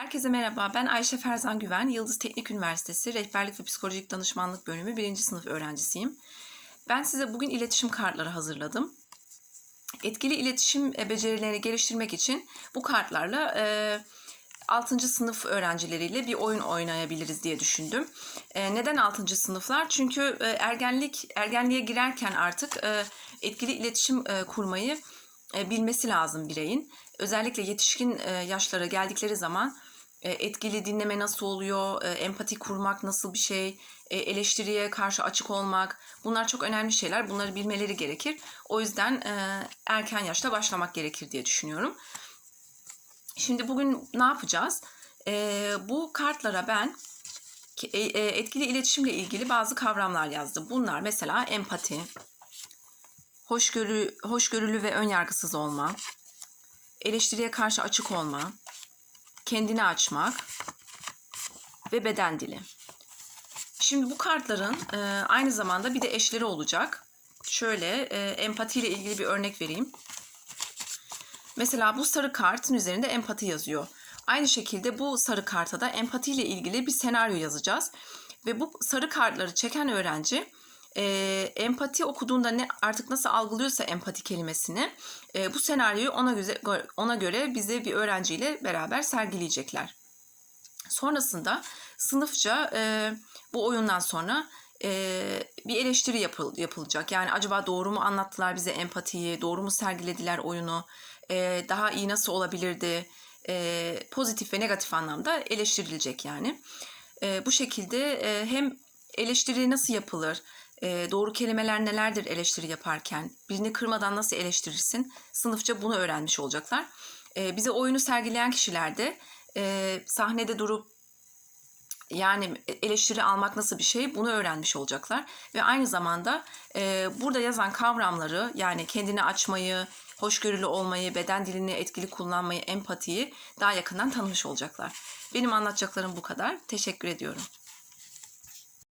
Herkese merhaba. Ben Ayşe Ferzan Güven. Yıldız Teknik Üniversitesi Rehberlik ve Psikolojik Danışmanlık Bölümü 1. sınıf öğrencisiyim. Ben size bugün iletişim kartları hazırladım. Etkili iletişim e, becerilerini geliştirmek için bu kartlarla e, 6. sınıf öğrencileriyle bir oyun oynayabiliriz diye düşündüm. E, neden 6. sınıflar? Çünkü e, ergenlik ergenliğe girerken artık e, etkili iletişim e, kurmayı e, bilmesi lazım bireyin. Özellikle yetişkin e, yaşlara geldikleri zaman etkili dinleme nasıl oluyor, e, empati kurmak nasıl bir şey, e, eleştiriye karşı açık olmak bunlar çok önemli şeyler. Bunları bilmeleri gerekir. O yüzden e, erken yaşta başlamak gerekir diye düşünüyorum. Şimdi bugün ne yapacağız? E, bu kartlara ben ki- e, e, etkili iletişimle ilgili bazı kavramlar yazdım. Bunlar mesela empati, hoşgörü, hoşgörülü ve önyargısız olma, eleştiriye karşı açık olma, kendini açmak ve beden dili. Şimdi bu kartların e, aynı zamanda bir de eşleri olacak. Şöyle e, empati ile ilgili bir örnek vereyim. Mesela bu sarı kartın üzerinde empati yazıyor. Aynı şekilde bu sarı karta da empati ile ilgili bir senaryo yazacağız. Ve bu sarı kartları çeken öğrenci e, empati okuduğunda ne artık nasıl algılıyorsa empati kelimesini e, bu senaryoyu ona göre, ona göre bize bir öğrenciyle beraber sergileyecekler. Sonrasında sınıfça e, bu oyundan sonra e, bir eleştiri yapıl, yapılacak. Yani acaba doğru mu anlattılar bize empatiyi, doğru mu sergilediler oyunu, e, daha iyi nasıl olabilirdi, e, pozitif ve negatif anlamda eleştirilecek yani. E, bu şekilde e, hem eleştiri nasıl yapılır, e, doğru kelimeler nelerdir eleştiri yaparken, birini kırmadan nasıl eleştirirsin, sınıfça bunu öğrenmiş olacaklar. E, bize oyunu sergileyen kişiler de e, sahnede durup yani eleştiri almak nasıl bir şey bunu öğrenmiş olacaklar. Ve aynı zamanda e, burada yazan kavramları yani kendini açmayı, hoşgörülü olmayı, beden dilini etkili kullanmayı, empatiyi daha yakından tanımış olacaklar. Benim anlatacaklarım bu kadar. Teşekkür ediyorum.